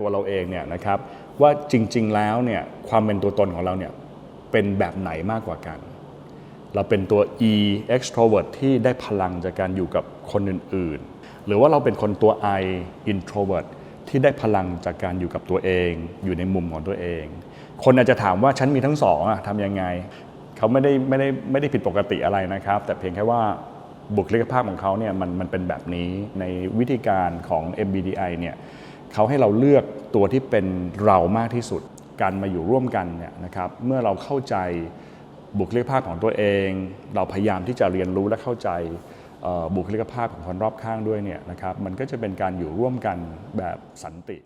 ตัวเราเองเนี่ยนะครับว่าจริง ๆ แล้วเนี่ยความเป็นตัวตนของเราเนี่ยเป็นแบบไหนมากกว่ากัน เราเป็นตัว E extrovert ที่ได้พลังจากการอยู่กับคนอื่นๆ หรือว่าเราเป็นคนตัว I introvert ที่ได้พลังจากการอยู่กับตัวเอง อยู่ในมุมของตัวเอง คนอาจจะถามว่าฉันมีทั้งสองอะทำยังไงเขาไม่ได้ไม่ได้ไม่ได้ผิดปกติอะไรนะครับ แต่เพียงแค่ว่าบุคลิกภาพของเขาเนี่ยมันมันเป็นแบบนี้ในวิธีการของ MBTI เนี่ย เขาให้เราเลือกตัวที่เป็นเรามากที่สุด การมาอยู่ร่วมกันเนี่ยนะครับเมื่อเราเข้าใจบุคลิกภาพของตัวเอง เราพยายามที่จะเรียนรู้และเข้าใจบุคลิกภาพของคนรอบข้างด้วยเนี่ยนะครับมันก็จะเป็นการอยู่ร่วมกันแบบสันติ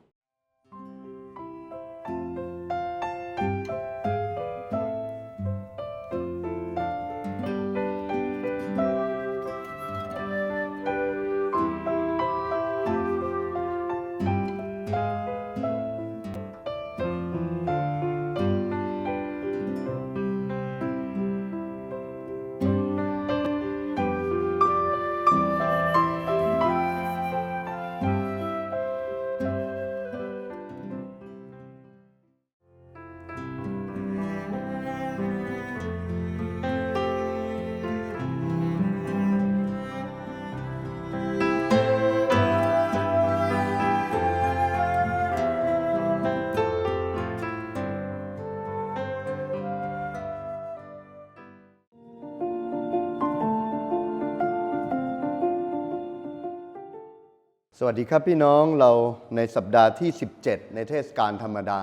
สวัสดีครับพี่น้องเราในสัปดาห์ที่ 17 ในเทศกาลธรรมดา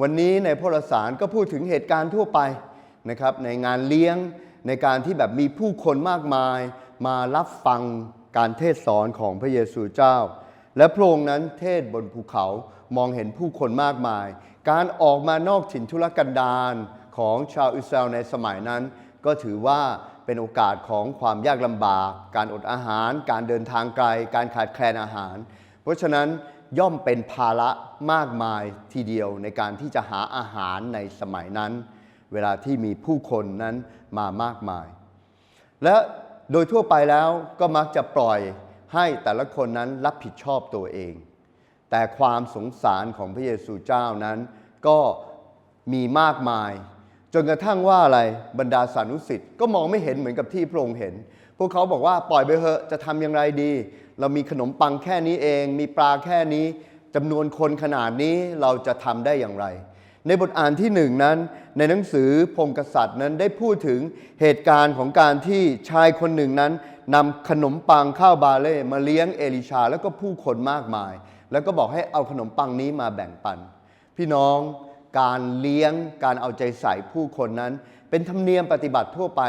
วันนี้ในพลสารก็พูดถึงเหตุการณ์ทั่วไปนะครับในงานเลี้ยงในการที่แบบมีผู้คนมากมาย มารับฟังการเทศสอนของพระเยซูเจ้า และพระองค์นั้นเทศบนภูเขามองเห็นผู้คนมากมาย การออกมานอกถิ่นทุรกันดารของชาวอิสราเอลในสมัยนั้น ก็ถือว่าเป็นโอกาสของความยากลำบาก การอดอาหาร การเดินทางไกล การขาดแคลนอาหาร เพราะฉะนั้นย่อมเป็นภาระมากมายทีเดียวในการที่จะหาอาหารในสมัยนั้น เวลาที่มีผู้คนนั้นมามากมาย และโดยทั่วไปแล้วก็มักจะปล่อยให้แต่ละคนนั้นรับผิดชอบตัวเอง แต่ความสงสารของพระเยซูเจ้านั้นก็มีมากมาย จนกระทั่งว่าอะไรบรรดาสานุสิทธิ์ก็มองไม่เห็นเหมือนกับที่พระองค์เห็น พวกเขาบอกว่าปล่อยไปเถอะจะทำอย่างไรดี เรามีขนมปังแค่นี้เอง มีปลาแค่นี้จำนวนคนขนาดนี้เราจะทำได้อย่างไร ในบทอ่านที่หนึ่งนั้น ในหนังสือพงกษัตริย์นั้นได้พูดถึงเหตุการณ์ของการที่ชายคนหนึ่งนั้นนำขนมปังข้าวบาเล่มาเลี้ยงเอลิชาแล้วก็ผู้คนมากมาย แล้วก็บอกให้เอาขนมปังนี้มาแบ่งปัน พี่น้อง การเลี้ยงการเอาใจใส่ผู้คนนั้น เป็นธรรมเนียมปฏิบัติทั่วไป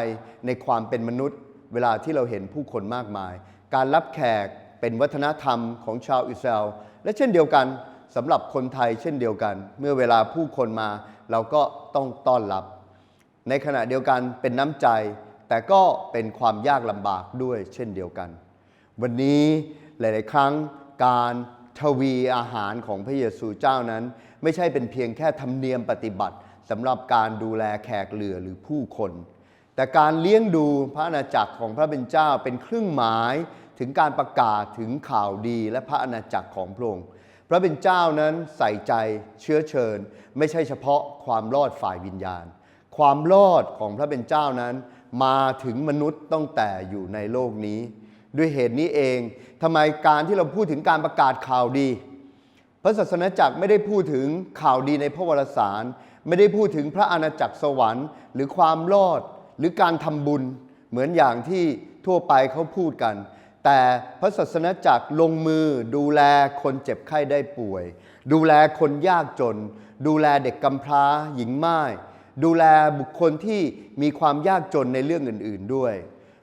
ในความเป็นมนุษย์ เวลาที่เราเห็นผู้คนมากมาย การรับแขกเป็นวัฒนธรรมของชาวอิสราเอลและเช่นเดียวกันสำหรับคนไทยเช่นเดียวกัน เมื่อเวลาผู้คนมา เราก็ต้องต้อนรับ ในขณะเดียวกันเป็นน้ำใจ แต่ก็เป็นความยากลำบากด้วยเช่นเดียวกัน วันนี้หลาย ๆ ครั้งการ ทวีอาหารของพระเยซูเจ้านั้น ไม่ใช่เป็นเพียงแค่ธรรมเนียมปฏิบัติสำหรับการดูแลแขกเหลือหรือผู้คน แต่การเลี้ยงดูพระอาณาจักรของพระเป็นเจ้าเป็นเครื่องหมายถึงการประกาศถึงข่าวดีและพระอาณาจักรของพระองค์พระเป็นเจ้านั้นใส่ใจเชื้อเชิญ ไม่ใช่เฉพาะความรอดฝ่ายวิญญาณ ความรอดของพระเป็นเจ้านั้น มาถึงมนุษย์ตั้งแต่อยู่ในโลกนี้ ด้วยเหตุนี้เองทำไมการที่เราพูดถึงการประกาศข่าวดี พระศาสนาจักรไม่ได้พูดถึงข่าวดีในพระวรสาร ไม่ได้พูดถึงพระอาณาจักรสวรรค์ หรือความรอดหรือการทำบุญเหมือนอย่างที่ทั่วไปเขาพูดกัน แต่พระศาสนาจักรลงมือดูแลคนเจ็บไข้ได้ป่วย ดูแลคนยากจน ดูแลเด็กกำพร้าหญิงม่าย ดูแลบุคคลที่มีความยากจนในเรื่องอื่น ๆด้วย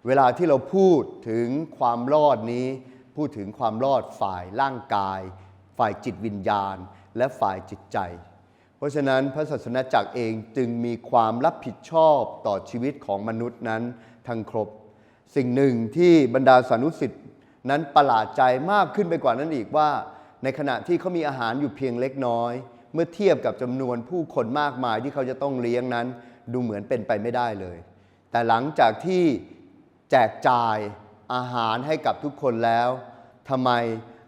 เวลาที่เราพูดถึงความรอดนี้ พูดถึงความรอดฝ่ายร่างกาย ฝ่ายจิตวิญญาณ และฝ่ายจิตใจ เพราะฉะนั้นพระศาสนาจักรเองจึงมีความรับผิดชอบต่อชีวิตของมนุษย์นั้นทั้งครบ สิ่งหนึ่งที่บรรดาสานุสิทธิ์นั้นประหลาดใจมากขึ้นไปกว่านั้นอีกว่า ในขณะที่เขามีอาหารอยู่เพียงเล็กน้อย เมื่อเทียบกับจำนวนผู้คนมากมายที่เขาจะต้องเลี้ยงนั้น ดูเหมือนเป็นไปไม่ได้เลย แต่หลังจากที่ แจกจ่ายอาหารให้กับทุกคนแล้วทำไม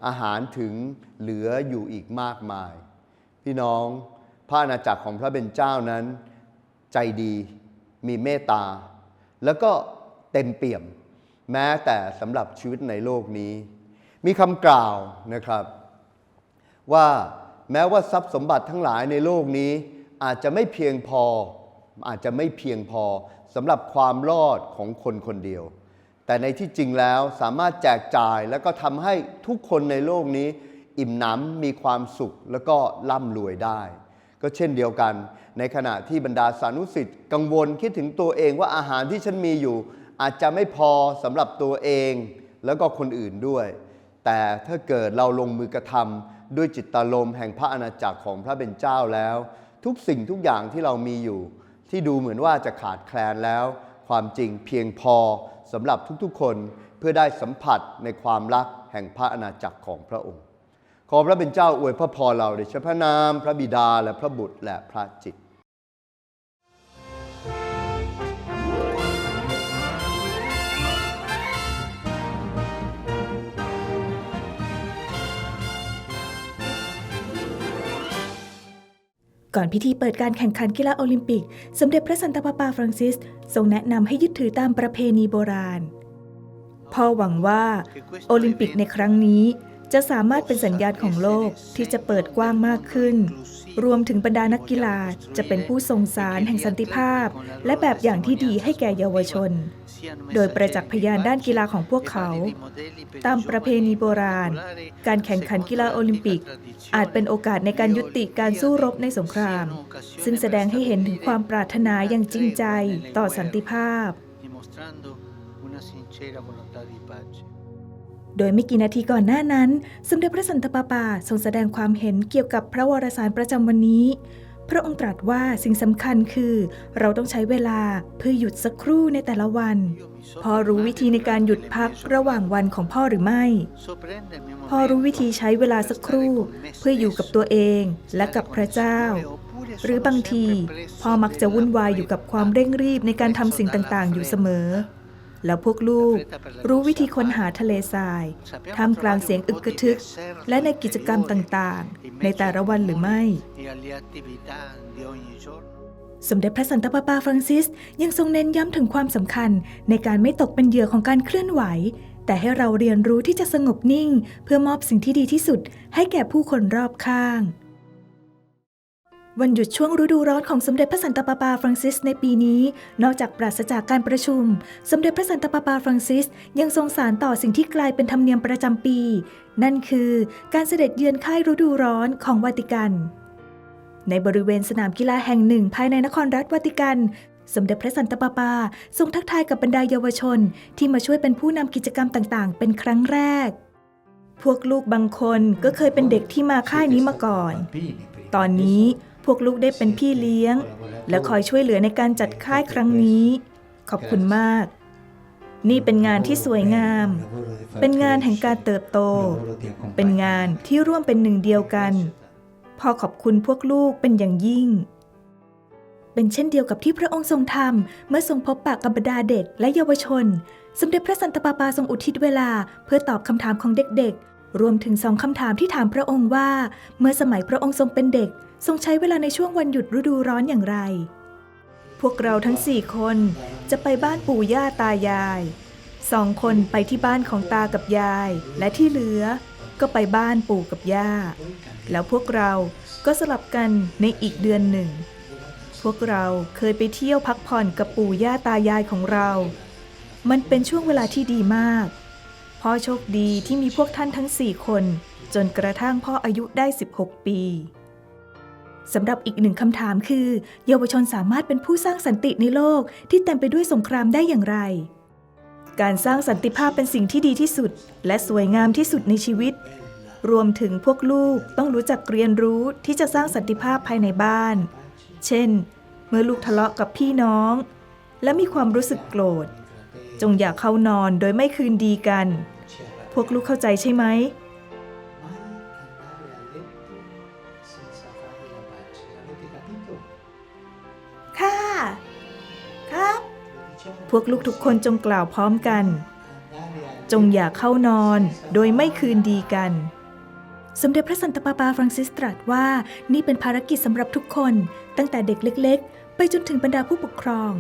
อาหารถึงเหลืออยู่อีกมากมาย พี่น้องพระอาณาจักรของพระเป็นเจ้านั้น ใจดีมีเมตตา แล้วก็เต็มเปี่ยม แม้แต่สำหรับชีวิตในโลกนี้ มีคำกล่าวนะครับ ว่าแม้ว่าทรัพย์สมบัติทั้งหลายในโลกนี้อาจจะไม่เพียงพอ อาจจะไม่เพียงพอสำหรับความรอดของคนคนเดียว แต่ในที่จริงแล้วสามารถแจกจ่ายแล้วก็ทำให้ทุกคนในโลกนี้ อิ่มหนำมีความสุขแล้วก็ร่ำรวยได้ ก็เช่นเดียวกัน ในขณะที่บรรดาสานุสิทธิ์กังวลคิดถึงตัวเองว่าอาหารที่ฉันมีอยู่ อาจจะไม่พอสำหรับตัวเอง แล้วก็คนอื่นด้วย แต่ถ้าเกิดเราลงมือกระทำด้วยจิตตารมณ์แห่งพระอาณาจักรของพระเป็นเจ้าแล้ว ทุกสิ่งทุกอย่างที่เรามีอยู่ ที่ดูเหมือนว่าจะขาดแคลนแล้ว ความจริงเพียงพอสำหรับทุกๆคนเพื่อได้สัมผัสในความรักแห่งพระอาณาจักรของพระองค์ ขอพระเป็นเจ้าอวยพระพรเราในพระนาม พระบิดาและพระบุตรและพระจิต ก่อนพิธีเปิดการแข่งขันกีฬาโอลิมปิก สมเด็จพระสันตะปาปาฟรังซิส ทรงแนะนำให้ยึดถือตามประเพณีโบราณ พ่อหวังว่าโอลิมปิกในครั้งนี้จะสามารถเป็นสัญญาณของโลกที่จะเปิดกว้างมากขึ้น รวมถึงบรรดานักกีฬาจะเป็นผู้ส่งสารแห่งสันติภาพ และแบบอย่างที่ดีให้แก่เยาวชน โดยประจักษ์พยานด้านกีฬาของพวกเขา ตามประเพณีโบราณ การแข่งขันกีฬาโอลิมปิก อาจเป็นโอกาสในการยุติการสู้รบในสงคราม ซึ่งแสดงให้เห็นถึงความปรารถนาอย่างจริงใจต่อสันติภาพ mostrando una sincera volontà di pace. โดยไม่กี่นาทีก่อนหน้านั้น สมเด็จพระสันตะปาปาทรงแสดงความเห็นเกี่ยวกับพระวรสารประจำวันนี้ พระองค์ตรัสว่าสิ่งสำคัญคือ เราต้องใช้เวลาเพื่อหยุดสักครู่ในแต่ละวัน พอรู้วิธีในการหยุดพักระหว่างวันของพ่อหรือไม่ พอรู้วิธีใช้เวลาสักครู่ เพื่ออยู่กับตัวเองและกับพระเจ้าหรือบางทีพ่อมักจะวุ่นวายอยู่กับความเร่งรีบในการทำสิ่งต่าง ๆ อยู่เสมอ แล้วพวกลูกรู้วิธีค้นหาทะเลทรายท่ามกลางเสียงอึกกระทึก และในกิจกรรมต่างๆ ในแต่ละวันหรือไม่ สมเด็จพระสันตะปาปาฟรังซิส ยังทรงเน้นย้ำถึงความสำคัญในการไม่ตกเป็นเหยื่อของการเคลื่อนไหว แต่ให้เราเรียนรู้ที่จะสงบนิ่ง เพื่อมอบสิ่งที่ดีที่สุด ให้แก่ผู้คนรอบข้าง วันหยุดช่วงฤดูร้อนของสมเด็จพระสันตะปาปาฟรังซิสในปีนี้ นอกจากปราศจากการประชุม สมเด็จพระสันตะปาปาฟรังซิสยังทรงสานต่อสิ่งที่กลายเป็นธรรมเนียมประจำปี นั่นคือการเสด็จเยือนค่ายฤดูร้อนของวาติกัน ในบริเวณสนามกีฬาแห่งหนึ่ง ภายในนครรัฐวาติกัน สมเด็จพระสันตะปาปา ทรงทักทายกับบรรดาเยาวชน ที่มาช่วยเป็นผู้นำกิจกรรมต่างๆ เป็นครั้งแรก พวกลูกบางคนก็เคยเป็นเด็กที่มาค่ายนี้มาก่อน ตอนนี้ วกลูกได้เป็นพี่เลี้ยง และคอยช่วยเหลือในการจัดค่ายครั้งนี้ ขอบคุณมาก นี่เป็นงานที่สวยงาม เป็นงานแห่งการเติบโต เป็นงานที่ร่วมเป็นหนึ่งเดียวกันพ่อขอบคุณพวกลูกเป็นอย่างยิ่ง เป็นเช่นเดียวกับที่พระองค์ทรงทำเมื่อทรงพบปะกับบรรดาเด็กและเยาวชน สมเด็จพระสันตะปาปาทรงอุทิศเวลา เพื่อตอบคำถามของเด็กๆ รวมถึงสองคำถามที่ถามพระองค์ว่า เมื่อสมัยพระองค์ทรงเป็นเด็ก ทรงใช้เวลาในช่วงวันหยุดฤดูร้อนอย่างไร พวกเราทั้งสี่คนจะไปบ้านปู่ย่าตายาย สองคนไปที่บ้านของตากับยาย และที่เหลือก็ไปบ้านปู่กับย่า แล้วพวกเราก็สลับกันในอีกเดือนหนึ่ง พวกเราเคยไปเที่ยวพักผ่อนกับปู่ย่าตายายของเรา มันเป็นช่วงเวลาที่ดีมาก พ่อโชคดีที่มีพวกท่านทั้งสี่คน จนกระทั่งพ่ออายุได้ 16 ปี สำหรับอีกหนึ่งคำถามคือ เยาวชนสามารถเป็นผู้สร้างสันติในโลกที่เต็มไปด้วยสงครามได้อย่างไร การสร้างสันติภาพเป็นสิ่งที่ดีที่สุด และสวยงามที่สุดในชีวิต รวมถึงพวกลูกต้องรู้จักเรียนรู้ที่จะสร้างสันติภาพภายในบ้าน เช่น เมื่อลูกทะเลาะกับพี่น้อง และมีความรู้สึกโกรธ จงอย่าเข้านอนโดยไม่คืนดีกัน พวกลูกเข้าใจใช่ไหม วกลูกทุกคนจงกล่าวพร้อมกัน จงอย่าเข้านอนโดยไม่คืนดีกัน สมเด็จพระสันตะปาปาฟรังซิสตรัสว่านี่เป็นภารกิจสำหรับทุกคน ตั้งแต่เด็กเล็ก ๆ ไปจนถึงบรรดาผู้ปกครอง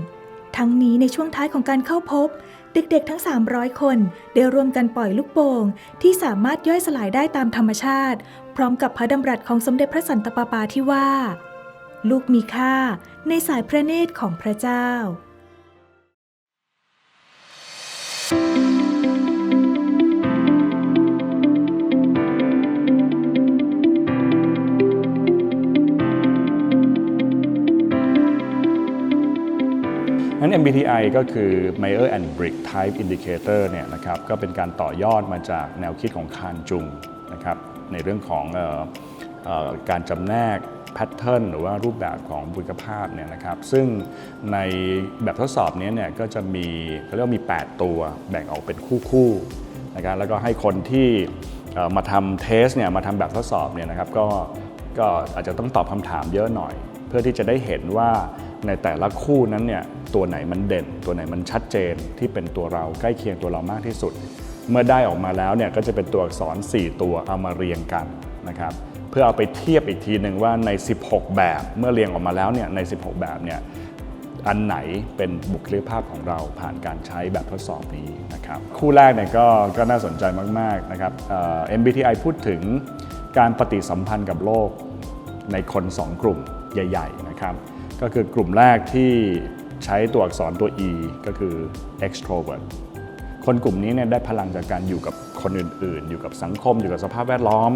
ทั้งนี้ในช่วงท้ายของการเข้าพบ เด็กๆทั้ง 300 คนได้ร่วมกันปล่อยลูกโป่งที่สามารถย่อยสลายได้ตามธรรมชาติ พร้อมกับพระดำรัสของสมเด็จพระสันตะปาปาที่ว่า ลูกมีค่าในสายพระเนตรของพระเจ้า นั้น MBTI ก็คือ Meyer and Brick Type Indicator เนี่ยนะครับก็เป็นการต่อยอดมาจากแนวคิดของคานจุงนะครับในเรื่องของออการจำแนกแพทเทิร์นหรือว่ารูปแบบของบุคลภาพเนี่ยนะครับซึ่งในแบบทดสอบนี้เนี่ยก็จะมีเขาเรียกว่ามี 8 ตัวแบ่งออกเป็นคู่ๆนะครับแล้วก็ให้คนที่มาทำเทสเนี่ยมาทำแบบทดสอบเนี่ยนะครับก็ก็อาจจะต้องตอบคำถามเยอะหน่อย เพื่อที่จะได้เห็นว่า ในแต่ละคู่นั้นเนี่ยตัวไหนมันเด่น ตัวไหนมันชัดเจนที่เป็นตัวเราใกล้เคียงตัวเรามากที่สุด เมื่อได้ออกมาแล้วเนี่ยก็จะเป็นตัวอักษร 4 ตัวเอามาเรียงกันนะครับเพื่อเอาไปเทียบอีกทีหนึ่งว่าใน 16 แบบเมื่อเรียงออกมาแล้วเนี่ยใน 16 แบบเนี่ยอันไหนเป็นบุคลิกภาพของเราผ่านการใช้แบบทดสอบนี้นะครับคู่แรกเนี่ยก็ก็น่าสนใจมากๆนะครับ MBTI พูดถึงการปฏิสัมพันธ์กับโลกในคน 2 กลุ่มใหญ่ ๆ นะครับ ก็คือกลุ่มแรกที่ใช้ตัวอักษรตัว E ก็คือ extrovert คนกลุ่มนี้เนี่ยได้พลังจากการอยู่กับคนอื่น ๆ อยู่กับสังคม อยู่กับสภาพแวดล้อม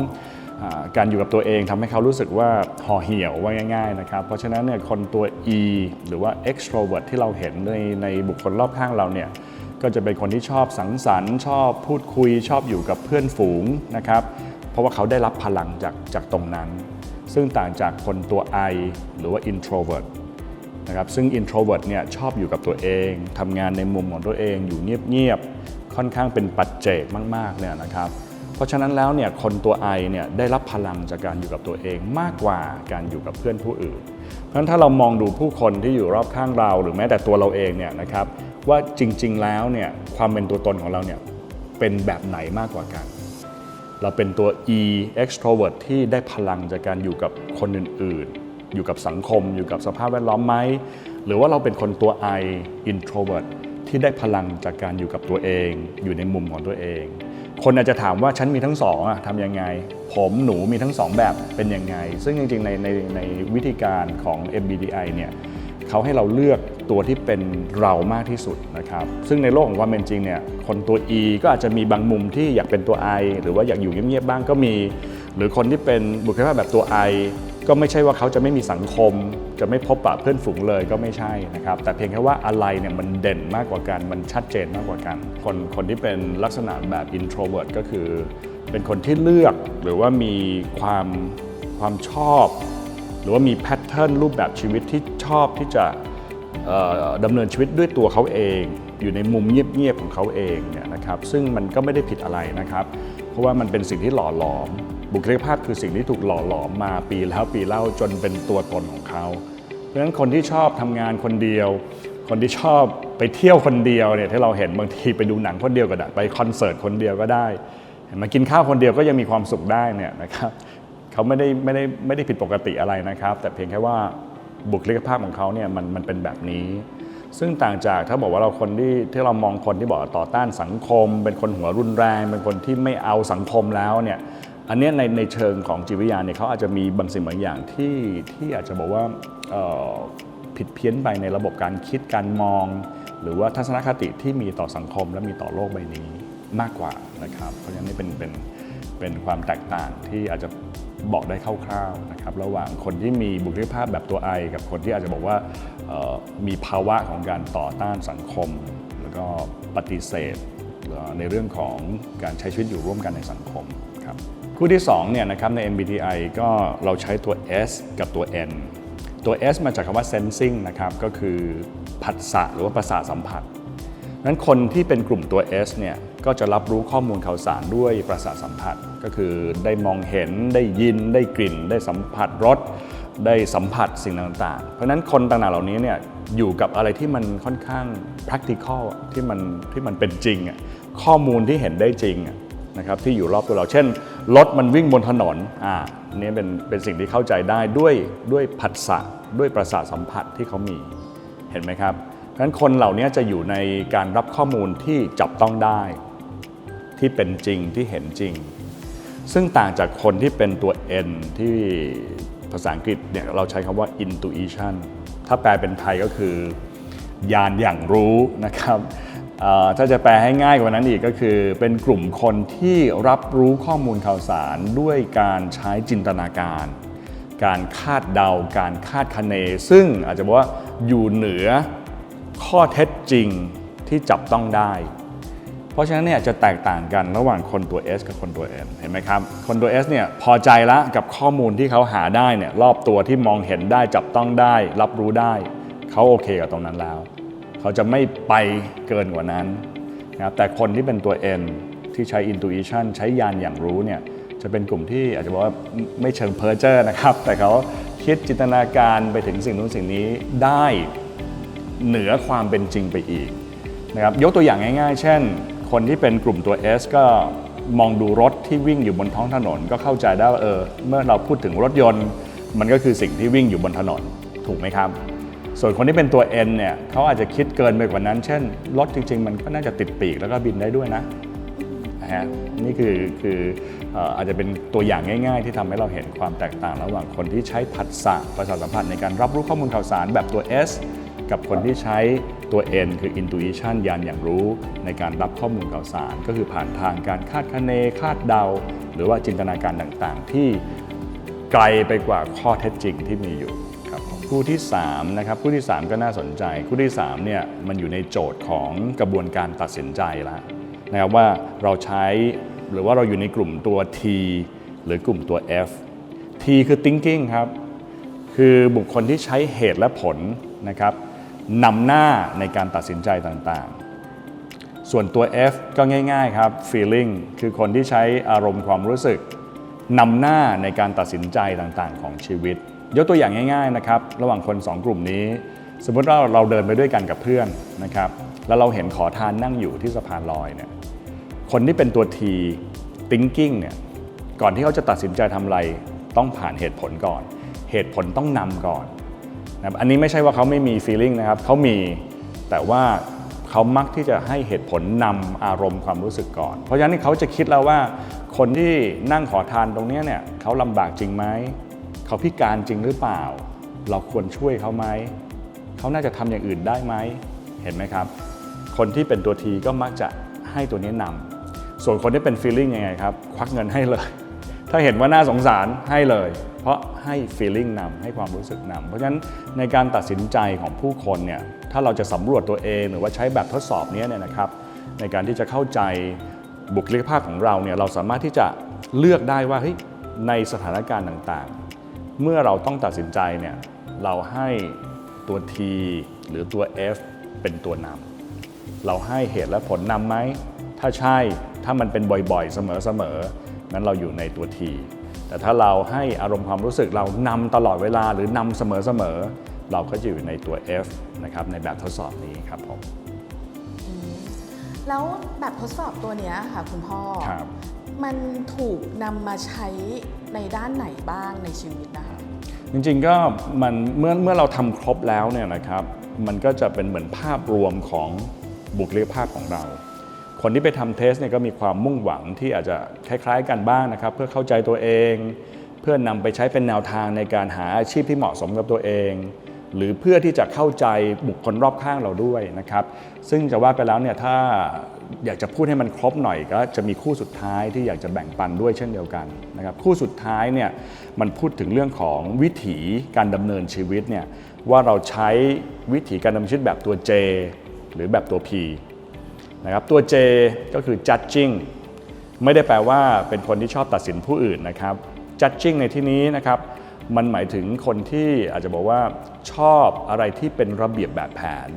อการอยู่กับตัวเองทำให้เขารู้สึกว่าห่อเหี่ยวว่าง่าย ๆ นะครับ เพราะฉะนั้นเนี่ยคนตัว E หรือว่า extrovert ที่เราเห็นในในบุคคลรอบข้างเราเนี่ยก็จะเป็นคนที่ชอบสังสรรค์ชอบพูดคุยชอบอยู่กับเพื่อนฝูงนะครับ เพราะว่าเขาได้รับพลังจากจากตรงนั้น ซึ่งต่างจากคนตัว I หรือว่า introvert นะครับซึ่ง introvert เนี่ยชอบอยู่กับตัวเองทำงานในมุมของตัวเองอยู่เงียบๆ ค่อนข้างเป็นปัจเจกมากๆเนี่ยนะครับเพราะฉะนั้นแล้วเนี่ยคนตัว I เนี่ยได้รับพลังจากการอยู่กับตัวเองมากกว่าการอยู่กับเพื่อนผู้อื่น เพราะฉะนั้นถ้าเรามองดูผู้คนที่อยู่รอบข้างเรา หรือแม้แต่ตัวเราเองเนี่ยนะครับว่าจริงๆแล้วเนี่ยความเป็นตัวตนของเราเนี่ยเป็นแบบไหนมากกว่ากัน เราเป็นตัว E extrovert ที่ได้พลังจากการอยู่กับคนอื่นๆ อยู่กับสังคม อยู่กับสภาพแวดล้อมไหม หรือว่าเราเป็นคนตัว I introvert ที่ได้พลังจากการอยู่กับตัวเอง อยู่ในมุมของตัวเอง คนอาจจะถามว่าฉันมีทั้งสองอะทำยังไง ผมหนูมีทั้งสองแบบเป็นยังไง ซึ่งจริงๆในในในวิธีการของ MBTI เนี่ย เขาให้เราเลือกตัวที่เป็นเรามากที่สุดนะครับซึ่งในโลกของความเป็นจริงเนี่ยคนตัว E ก็อาจจะมีบางมุมที่อยากเป็นตัว I หรือว่าอยากอยู่เงียบๆบ้างก็มี หรือคนที่เป็นบุคลิกภาพแบบตัว I ก็ไม่ใช่ว่าเขาจะไม่มีสังคม จะไม่พบปะเพื่อนฝูงเลยก็ไม่ใช่นะครับ แต่เพียงแค่ว่าอะไรเนี่ยมันเด่นมากกว่ากัน มันชัดเจนมากกว่ากัน คนคนที่เป็นลักษณะแบบ introvert ก็คือ เป็นคนที่เลือกหรือว่ามีความความชอบ หรือว่ามีแพทเทิร์นรูปแบบชีวิตที่ชอบที่จะดำเนินชีวิตด้วยตัวเขาเอง อยู่ในมุมเงียบๆของเขาเองเนี่ยนะครับซึ่งมันก็ไม่ได้ผิดอะไรนะครับ เพราะว่ามันเป็นสิ่งที่หล่อหลอม บุคลิกภาพคือสิ่งที่ถูกหล่อหลอมมาปีแล้วปีเล่าจนเป็นตัวตนของเขา เพราะฉะนั้นคนที่ชอบทำงานคนเดียว คนที่ชอบไปเที่ยวคนเดียวเนี่ยที่เราเห็นบางทีไปดูหนังคนเดียวก็ได้ไปคอนเสิร์ตคนเดียวก็ได้เห็นมากินข้าวคนเดียวก็ยังมีความสุขได้เนี่ยนะครับ เขาไม่ได้ไม่ได้ไม่ได้ผิดปกติอะไรนะครับ แต่เพียงแค่ว่าบุคลิกภาพของเขาเนี่ยมันมันเป็นแบบนี้ ซึ่งต่างจากถ้าบอกว่าเราคนที่ที่เรามองคนที่บอกต่อต้านสังคม เป็นคนหัวรุนแรง เป็นคนที่ไม่เอาสังคมแล้วเนี่ยอันเนี้ยในในเชิงของจิตวิทยาเนี่ยเขาอาจจะมีบางสิ่งบางอย่างที่ที่อาจจะบอกว่าผิดเพี้ยนไปในระบบการคิดการมอง หรือว่าทัศนคติที่มีต่อสังคมและมีต่อโลกใบนี้มากกว่านะครับ เพราะฉะนั้นนี่เป็นเป็นเป็นความแตกต่างที่อาจจะ บอกได้คร่าวๆนะครับระหว่างคนที่มีบุคลิกภาพแบบตัวไอ กับคนที่อาจจะบอกว่ามีภาวะของการต่อต้านสังคม แล้วก็ปฏิเสธในเรื่องของการใช้ชีวิตอยู่ร่วมกันในสังคมครับคู่ที่2เนี่ยนะครับใน MBTI ก็เราใช้ตัว S กับตัว N ตัว S มาจากคำว่า sensing นะครับก็คือผัสสะหรือว่าประสาทสัมผัสนั้นคนที่เป็นกลุ่มตัว S เนี่ย ก็จะรับรู้ข้อมูลข่าวสารด้วยประสาทสัมผัส ก็คือได้มองเห็นได้ยินได้กลิ่น ได้สัมผัสรสได้สัมผัสสิ่งต่างๆ เพราะฉะนั้นคนต่างๆเหล่านี้เนี่ยอยู่กับอะไรที่มันค่อนข้าง practical อที่มันที่มันเป็นจริงอะข้อมูลที่เห็นได้จริงอะนะครับที่อยู่รอบตัวเรา เช่นรถมันวิ่งบนถนนอ่าอันนี่เป็นเป็นสิ่งที่เข้าใจได้ด้วยด้วยผัสสะด้วยประสาทสัมผัสที่เขามีเห็นไหมครับเพราะฉะนั้นคนเหล่านี้จะอยู่ในการรับข้อมูลที่จับต้องได้ ที่เป็นจริงที่เห็นจริง ซึ่งต่างจากคนที่เป็นตัว N ที่ภาษาอังกฤษเนี่ยเราใช้คำว่า intuition ถ้าแปลเป็นไทยก็คือญาณอย่างรู้นะครับถ้าจะแปลให้ง่ายกว่านั้นอีกก็คือ เป็นกลุ่มคนที่รับรู้ข้อมูลข่าวสารด้วยการใช้จินตนาการ การคาดเดา การคาดคะเน ซึ่งอาจจะบอกว่าอยู่เหนือข้อเท็จจริงที่จับต้องได้ เพราะฉะนั้นเนี่ยจะแตกต่างกันระหว่างคนตัว S กับคนตัว N เห็นไหมครับ คนตัว S เนี่ยพอใจละกับข้อมูลที่เขาหาได้เนี่ยรอบตัวที่มองเห็นได้จับต้องได้ รับรู้ได้เขาโอเคกับตรงนั้นแล้ว เขาจะไม่ไปเกินกว่านั้นนะครับแต่คนที่เป็นตัว N ที่ใช้ intuition ใช้ยานอย่างรู้เนี่ยจะเป็นกลุ่มที่อาจจะบอกว่าไม่เชิงเพ้อเจ้อนะครับ แต่เขาคิดจินตนาการไปถึงสิ่งนู้นสิ่งนี้ได้เหนือความเป็นจริงไปอีกนะครับยกตัวอย่างง่าย ๆ เช่น คนที่เป็นกลุ่มตัว S ก็มองดูรถที่วิ่งอยู่บนท้องถนน ก็เข้าใจได้ว่าเออเมื่อเราพูดถึงรถยนต์ มันก็คือสิ่งที่วิ่งอยู่บนถนนถูกไหมครับ ส่วนคนที่เป็นตัว N เนี่ยเขาอาจจะคิดเกินไปกว่านั้น เช่น รถจริง ๆ มันก็น่าจะติดปีกแล้วก็บินได้ด้วยนะนะฮะนี่คือคืออาจจะเป็นตัวอย่างง่าย ๆ ที่ทำให้เราเห็นความแตกต่างระหว่างคนที่ใช้ผัสสะประสาทสัมผัสในการรับรู้ข้อมูลข่าวสารแบบตัว S กับคนที่ใช้ตัว N คือ intuition ยานอย่างรู้ในการรับข้อมูลข่าวสาร ก็คือผ่านทางการคาดคะเน คาดเดา หรือว่าจินตนาการต่างๆ ที่ไกลไปกว่าข้อเท็จจริงที่มีอยู่ครับผมคู่ที่3นะครับคู่ที่ 3 ก็น่าสนใจ คู่ที่3เนี่ยมันอยู่ในโจทย์ของกระบวนการตัดสินใจแล้วนะครับว่าเราใช้หรือว่าเราอยู่ในกลุ่มตัว T หรือกลุ่มตัว F T คือ thinking ครับ คือบุคคลที่ใช้เหตุและผลนะครับ นำหน้าในการตัดสินใจต่างๆ ส่วนตัว F ก็ง่าย ๆ ครับ feeling คือคนที่ใช้อารมณ์ความรู้สึกนำหน้าในการตัดสินใจต่างๆ ของชีวิต ยกตัวอย่างง่าย ๆ นะครับ ระหว่างคน 2 กลุ่มนี้ สมมติว่าเราเดินไปด้วยกันกับเพื่อนนะครับ แล้วเราเห็นขอทานนั่งอยู่ที่สะพานลอยเนี่ย คนที่เป็นตัว T thinking เนี่ย ก่อนที่เขาจะตัดสินใจทำอะไร ต้องผ่านเหตุผลก่อน เหตุผลต้องนำก่อน นะอันนี้ไม่ใช่ว่าเขาไม่มี feeling นะครับเขามีแต่ว่าเขามักที่จะให้เหตุผลนำอารมณ์ความรู้สึกก่อน เพราะฉะนั้นเขาจะคิดแล้วว่า คนที่นั่งขอทานตรงนี้เนี่ยเขาลำบากจริงไหมเขาพิการจริงหรือเปล่า เราควรช่วยเขาไหมเขาน่าจะทำอย่างอื่นได้ไหมเห็นไหมครับ คนที่เป็นตัวทีก็มักจะให้ตัวนี้นำส่วนคนที่เป็น feeling ยังไงครับควักเงินให้เลย ถ้าเห็นว่าน่าสงสารให้เลย เพราะให้ feeling นำให้ความรู้สึกนำเพราะฉะนั้นในการตัดสินใจของผู้คนเนี่ยถ้าเราจะสำรวจตัวเองหรือว่าใช้แบบทดสอบนี้เนี่ยนะครับ ในการที่จะเข้าใจบุคลิกภาพของเราเนี่ยเราสามารถที่จะเลือกได้ว่าเฮ้ยในสถานการณ์ต่างๆ เมื่อเราต้องตัดสินใจเนี่ยเราให้ตัว T หรือตัว F เป็นตัวนำเราให้เหตุและผลนำไหมถ้าใช่ถ้ามันเป็นบ่อยๆ เสมอๆนั้นเราอยู่ในตัว T แต่ถ้าเราให้อารมณ์ความรู้สึกเรานำตลอดเวลาหรือนำเสมอๆเราก็จะอยู่ในตัว F นะครับในแบบทดสอบนี้ครับผมแล้วแบบทดสอบตัวเนี้ยค่ะคุณพ่อครับมันถูกนำมาใช้ในด้านไหนบ้างในชีวิตนะคะจริงๆก็มันเมื่อเมื่อเราทำครบแล้วเนี่ยนะครับ มันก็จะเป็นเหมือนภาพรวมของบุคลิกภาพของเรา คนที่ไปทำเทสเนี่ยก็มีความมุ่งหวังที่อาจจะคล้าย ๆ กันบ้างนะครับ เพื่อเข้าใจตัวเอง เพื่อนำไปใช้เป็นแนวทางในการหาอาชีพที่เหมาะสมกับตัวเอง หรือเพื่อที่จะเข้าใจบุคคลรอบข้างเราด้วยนะครับ ซึ่งจะว่าไปแล้วเนี่ยถ้าอยากจะพูดให้มันครบหน่อยก็จะมีคู่สุดท้ายที่อยากจะแบ่งปันด้วยเช่นเดียวกันนะครับคู่สุดท้ายเนี่ยมันพูดถึงเรื่องของวิถีการดำเนินชีวิตเนี่ยว่าเราใช้วิถีการดำเนินชีวิตแบบตัว J หรือแบบตัว P นะครับตัว J ก็คือ judging ไม่ได้แปลว่าเป็นคนที่ชอบตัดสินผู้อื่นนะครับ judging ในที่นี้นะครับ มันหมายถึงคนที่อาจจะบอกว่าชอบอะไรที่เป็นระเบียบแบบแผน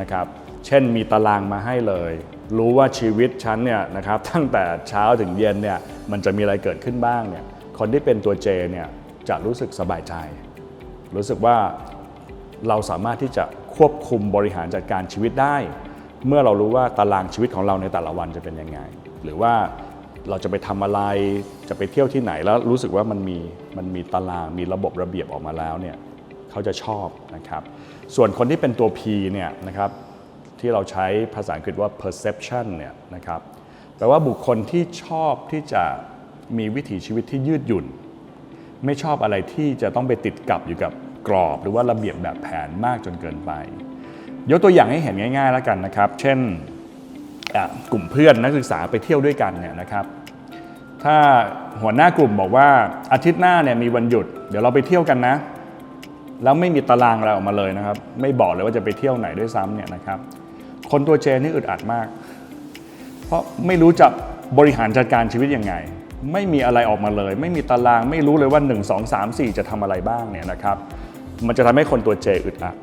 นะครับ เช่นมีตารางมาให้เลย รู้ว่าชีวิตฉันเนี่ยนะครับตั้งแต่เช้าถึงเย็นเนี่ยมันจะมีอะไรเกิดขึ้นบ้างเนี่ยคนที่เป็นตัว J เนี่ยจะรู้สึกสบายใจ รู้สึกว่าเราสามารถที่จะควบคุมบริหารจัดการชีวิตได้ เมื่อเรารู้ว่าตารางชีวิตของเราในแต่ละวันจะเป็นยังไง หรือว่าเราจะไปทำอะไรจะไปเที่ยวที่ไหนแล้วรู้สึกว่ามันมีมันมีตารางมีระบบระเบียบออกมาแล้วเนี่ยเขาจะชอบนะครับส่วนคนที่เป็นตัว P เนี่ยนะครับที่เราใช้ภาษาอังกฤษว่า perception เนี่ยนะครับแปลว่าบุคคลที่ชอบที่จะมีวิถีชีวิตที่ยืดหยุ่น ไม่ชอบอะไรที่จะต้องไปติดกับอยู่กับกรอบ หรือว่าระเบียบแบบแผนมากจนเกินไป ยกตัวอย่างให้เห็นง่ายๆแล้วกันนะครับ เช่นกลุ่มเพื่อนนักศึกษาไปเที่ยวด้วยกันเนี่ยนะครับ ถ้าหัวหน้ากลุ่มบอกว่าอาทิตย์หน้าเนี่ยมีวันหยุด เดี๋ยวเราไปเที่ยวกันนะ แล้วไม่มีตารางอะไรออกมาเลยนะครับ ไม่บอกเลยว่าจะไปเที่ยวไหนด้วยซ้ำเนี่ยนะครับ คนตัวเจนี่อึดอัดมาก เพราะไม่รู้จะบริหารจัดการชีวิตยังไง ไม่มีอะไรออกมาเลย ไม่มีตารางไม่รู้เลยว่า 1 2 3 4 จะทำอะไรบ้างเนี่ยนะครับ มันจะทำให้คนตัวเจอึดอัด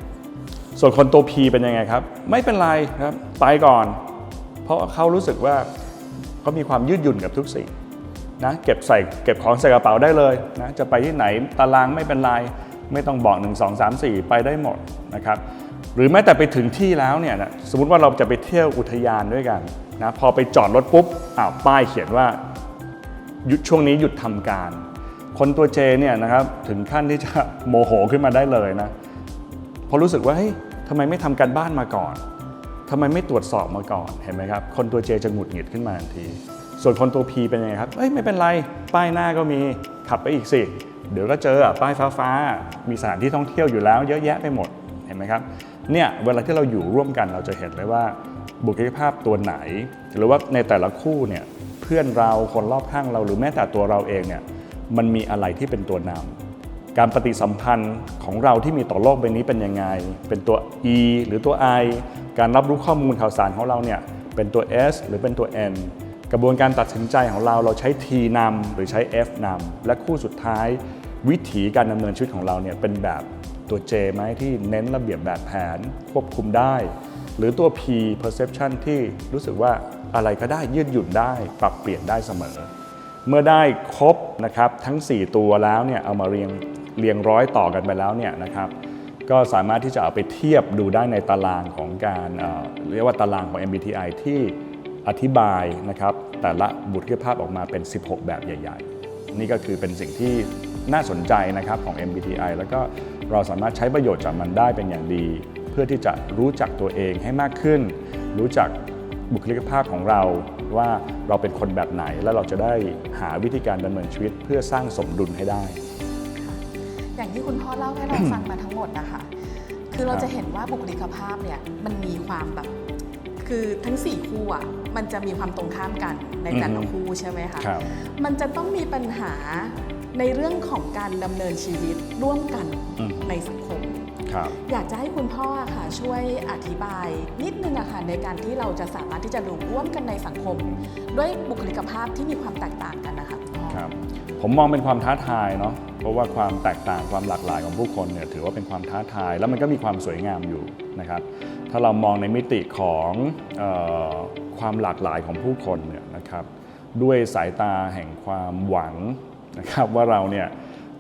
ส่วนคนตัว P เป็นยังไงครับ ไม่เป็นไรครับไปก่อน เพราะเขารู้สึกว่าเขามีความยืดหยุ่นกับทุกสิ่งนะเก็บใส่เก็บของใส่กระเป๋าได้เลยนะจะไปที่ไหนตารางไม่เป็นไรไม่ต้องบอก 1 2 3 4 ไปได้หมดนะครับหรือแม้แต่ไปถึงที่แล้วเนี่ยนะสมมติว่าเราจะไปเที่ยวอุทยานด้วยกันนะพอไปจอดรถปุ๊บอ้าวป้ายเขียนว่าหยุดช่วงนี้หยุดทำการ คนตัวเจเนี่ยนะครับถึงขั้นที่จะโมโหขึ้นมาได้เลยนะเพราะรู้สึกว่าเฮ้ย ทำไมไม่ทำการบ้านมาก่อนทำไมไม่ตรวจสอบมาก่อนเห็นไหมครับ คนตัวเจจะหงุดหงิดขึ้นมาทันที ส่วนคนตัวพีเป็นยังไงครับเอ้ยไม่เป็นไรป้ายหน้าก็มีขับไปอีกสิเดี๋ยวก็เจอป้ายฟ้าฟ้าๆมีสถานที่ท่องเที่ยวอยู่แล้ว เยอะแยะไปหมดเห็นไหมครับเนี่ยเวลาที่เราอยู่ร่วมกันเราจะเห็นเลยว่าบุคลิกภาพตัวไหน หรือว่าในแต่ละคู่เนี่ยเพื่อนเราคนรอบข้างเราหรือแม้แต่ตัวเราเองเนี่ยมันมีอะไรที่เป็นตัวนำ การปฏิสัมพันธ์ของเราที่มีต่อโลกใบนี้เป็นยังไง เป็นตัว E หรือตัว I การรับรู้ข้อมูลข่าวสารของเราเนี่ยเป็นตัว S หรือเป็นตัว N กระบวนการตัดสินใจของเราเราใช้ T นำหรือใช้ F นำและคู่สุดท้าย วิถีการดำเนินชีวิตของเราเนี่ยเป็นแบบตัว J ไหมที่เน้นระเบียบแบบแผนควบคุมได้ หรือตัว P perception ที่รู้สึกว่าอะไรก็ได้ยืดหยุ่นได้ ปรับเปลี่ยนได้เสมอ เมื่อได้ครบนะครับทั้ง 4 ตัวแล้วเนี่ยเอามาเรียง เรียงร้อยต่อกันไปแล้วเนี่ยนะครับก็สามารถที่จะเอาไปเทียบดูได้ในตารางของการเอ่อเรียกว่าตารางของ MBTI ที่อธิบายนะครับแต่ละบุคลิกภาพออกมาเป็น 16 แบบใหญ่ ๆ นี่ก็คือเป็นสิ่งที่น่าสนใจนะครับของ MBTI แล้วก็เราสามารถใช้ประโยชน์จากมันได้เป็นอย่างดี เพื่อที่จะรู้จักตัวเองให้มากขึ้น รู้จักบุคลิกภาพของเราว่าเราเป็นคนแบบไหน แล้วเราจะได้หาวิธีการดำเนินชีวิตเพื่อสร้างสมดุลให้ได้ อย่างที่คุณพ่อเล่าให้เราฟังมาทั้งหมดนะคะคือเราครับจะเห็นว่าบุคลิกภาพเนี่ยมันมีความแบบคือทั้ง 4 คู่อะมันจะมีความตรงข้ามกันในแต่ละอือฮึคู่ใช่ไหมคะครับมันจะต้องมีปัญหาในเรื่องของการดำเนินชีวิตร่วมกันอืมในสังคมครับอยากจะให้คุณพ่อค่ะช่วยอธิบายนิดนึงอะค่ะในการที่เราจะสามารถที่จะอยู่ร่วมกันในสังคม ด้วยบุคลิกภาพที่มีความแตกต่างกันนะคะคุณพ่อครับผมมองเป็นความท้าทายเนาะเพ ราะว่าความแตกต่างความหลากหลายของผู้คนเนี่ยถือว่าเป็นความท้าทาย แล้วมันก็มีความสวยงามอยู่นะครับ ถ้าเรามองในมิติของออความหลากหลายของผู้คนเนี่ยนะครับ ด้วยสายตาแห่งความหวังนะครับว่าเราเนี่ย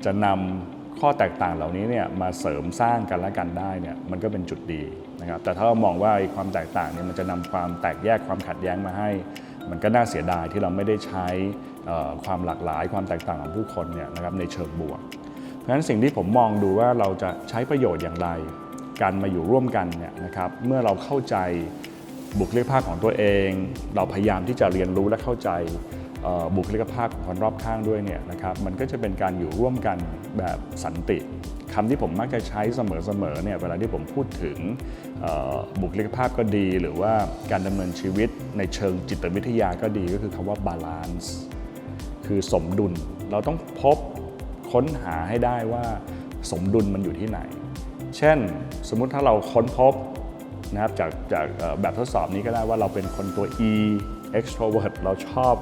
จะนำข้อแตกต่างเหล่านี้เนี่ยมาเสริมสร้างกันและกันได้เนี่ยมันก็เป็นจุดดีนะครับ แต่ถ้าเรามองว่าความแตกต่างเนี่ยมันจะนำความแตกแยกความขัดแย้งมาให้ มันก็น่าเสียดายที่เราไม่ได้ใช้ความหลากหลายความแตกต่างของผู้คนเนี่ยนะครับในเชิงบวก เพราะฉะนั้นสิ่งที่ผมมองดูว่าเราจะใช้ประโยชน์อย่างไรการมาอยู่ร่วมกันเนี่ยนะครับเมื่อเราเข้าใจบุคลิกภาพของตัวเอง เราพยายามที่จะเรียนรู้และเข้าใจบุคลิกภาพของคนรอบข้างด้วยเนี่ยนะครับมันก็จะเป็นการอยู่ร่วมกันแบบสันติ คำที่ผมมักจะใช้เสมอๆเนี่ยเวลาที่ผมพูดถึงบุคลิกภาพก็ดี หรือว่าการดำเนินชีวิตในเชิงจิตวิทยาก็ดีก็คือคำว่า balance คือสมดุล เราต้องพบค้นหาให้ได้ว่าสมดุลมันอยู่ที่ไหน เช่นสมมุติถ้าเราค้นพบนะครับจากจากแบบทดสอบนี้ก็ได้ว่าเราเป็นคนตัว E extrovert เราชอบ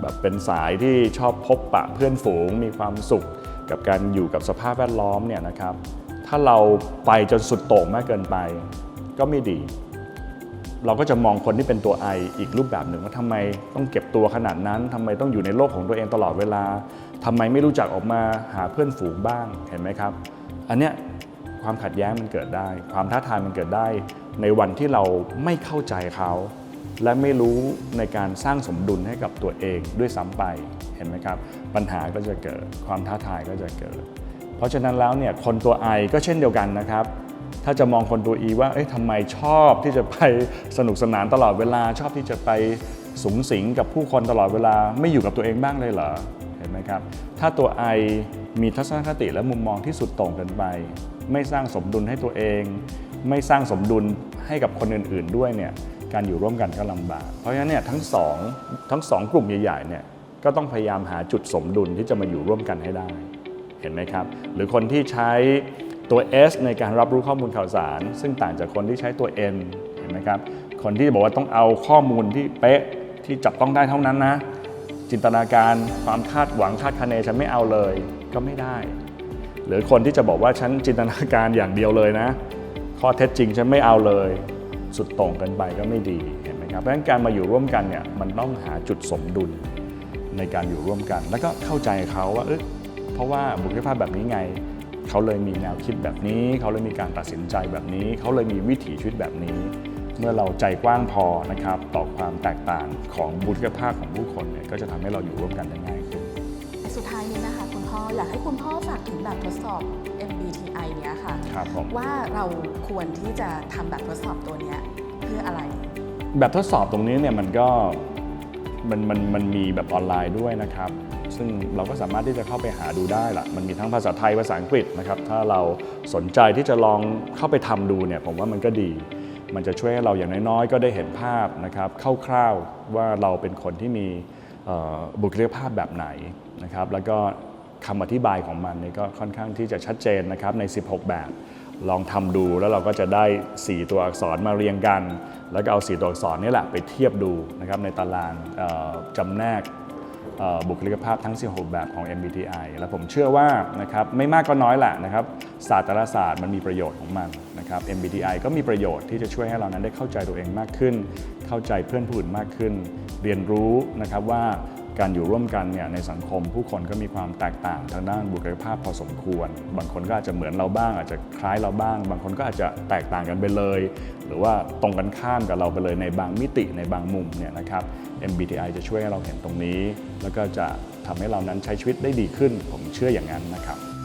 แบบเป็นสายที่ชอบพบปะเพื่อนฝูงมีความสุข กับการอยู่กับสภาพแวดล้อมเนี่ยนะครับ ถ้าเราไปจนสุดโต่งมากเกินไปก็ไม่ดี เราก็จะมองคนที่เป็นตัวไออีกรูปแบบหนึ่งว่าทำไมต้องเก็บตัวขนาดนั้นทำไมต้องอยู่ในโลกของตัวเองตลอดเวลาทำไมไม่รู้จักออกมาหาเพื่อนฝูงบ้างเห็นไหมครับ อันเนี้ยคความขัดแย้งมันเกิดได้ ความท้าทายมันเกิดได้ ในวันที่เราไม่เข้าใจเขา และไม่รู้ในการสร้างสมดุลให้กับตัวเองด้วยซ้ำไปเห็นไหมครับ ปัญหาก็จะเกิดความท้าทายก็จะเกิด เพราะฉะนั้นแล้วเนี่ยคนตัว I ก็เช่นเดียวกันนะครับ ถ้าจะมองคนตัว E ว่าเอ๊ะทำไมชอบที่จะไปสนุกสนานตลอดเวลาชอบที่จะไปสุงสิงกับผู้คนตลอดเวลาไม่อยู่กับตัวเองบ้างเลยเหรอเห็นไหมครับ ถ้าตัว I มีทัศนคติและมุมมองที่สุดโต่งเกินไป ไม่สร้างสมดุลให้ตัวเอง ไม่สร้างสมดุลให้กับคนอื่น ๆ ด้วยเนี่ย การอยู่ร่วมกันก็ลำบาก เพราะฉะนั้นเนี่ยทั้งสองทั้งสองกลุ่มใหญ่ๆเนี่ยก็ต้องพยายามหาจุดสมดุลที่จะมาอยู่ร่วมกันให้ได้ เห็นไหมครับ หรือคนที่ใช้ตัว S ในการรับรู้ข้อมูลข่าวสาร ซึ่งต่างจากคนที่ใช้ตัว N เห็นไหมครับ คนที่บอกว่าต้องเอาข้อมูลที่เป๊ะที่จับต้องได้เท่านั้นนะ จินตนาการความคาดหวังคาดคะเนฉันไม่เอาเลยก็ไม่ได้ หรือคนที่จะบอกว่าฉันจินตนาการอย่างเดียวเลยนะ ข้อเท็จจริงฉันไม่เอาเลย สุดต่งกินไปก็ไม่ดีเห็นไหมครับเพราะฉะนั้นการมาอยู่ร่วมกันเนี่ยมันต้องหาจุดสมดุลในการอยู่ร่วมกัน แล้วก็เข้าใจเขาว่าเออเพราะว่าบุคลิกภาพแบบนี้ไงเขาเลยมีแนวคิดแบบนี้ เขาเลยมีการตัดสินใจแบบนี้ เขาเลยมีวิถีชีวิตแบบนี้ เมื่อเราใจกว้างพอนะครับต่อความแตกต่างของบุคลิกภาพของผู้คนเนี่ยก็จะทำให้เราอยู่ร่วมกันได้ง่ายขึ้นสุดท้ายนี้นะคะ ออยากให้คุณพ่อฝากถึงแบบทดสอบ MBTI เนี้ยค่ะ ครับผม ว่าเราควรที่จะทำแบบทดสอบตัวเนี้ยเพื่ออะไร แบบทดสอบตรงนี้เนี่ยมันก็มันมันมันมีแบบออนไลน์ด้วยนะครับ ซึ่งเราก็สามารถที่จะเข้าไปหาดูได้ละมันมีทั้งภาษาไทยภาษาอังกฤษนะครับ ถ้าเราสนใจที่จะลองเข้าไปทำดูเนี่ยผมว่ามันก็ดี มันจะช่วยให้เราอย่างน้อยๆ ก็ได้เห็นภาพนะครับคร่าวๆว่าเราเป็นคนที่มีเอ่อบุคลิกภาพแบบไหนนะครับ แล้วก็ คำอธิบายของมันเนี่ยก็ค่อนข้างที่จะชัดเจนนะครับใน 16 แบบ ลองทำดูแล้วเราก็จะได้ 4 ตัวอักษรมาเรียงกัน แล้วก็เอา 4 ตัวอักษรนี่แหละไปเทียบดูนะครับในตารางจำแนกบุคลิกภาพทั้ง 16 แบบของ MBTI แล้วผมเชื่อว่านะครับไม่มากก็น้อยแหละนะครับศาสตร์แต่ละศาสตร์มันมีประโยชน์ของมันนะครับ MBTI ก็มีประโยชน์ที่จะช่วยให้เรานั้นได้เข้าใจตัวเองมากขึ้น เข้าใจเพื่อนผู้อื่นมากขึ้น เรียนรู้นะครับว่า การอยู่ร่วมกันเนี่ยในสังคมผู้คนก็มีความแตกต่างทางด้านบุคลิกภาพพอสมควร บางคนก็อาจจะเหมือนเราบ้าง อาจจะคล้ายเราบ้าง บางคนก็อาจจะแตกต่างกันไปเลย หรือว่าตรงกันข้ามกับเราไปเลยในบางมิติในบางมุมเนี่ยนะครับ MBTI จะช่วยให้เราเห็นตรงนี้ แล้วก็จะทำให้เรานั้นใช้ชีวิตได้ดีขึ้น ผมเชื่ออย่างนั้นนะครับ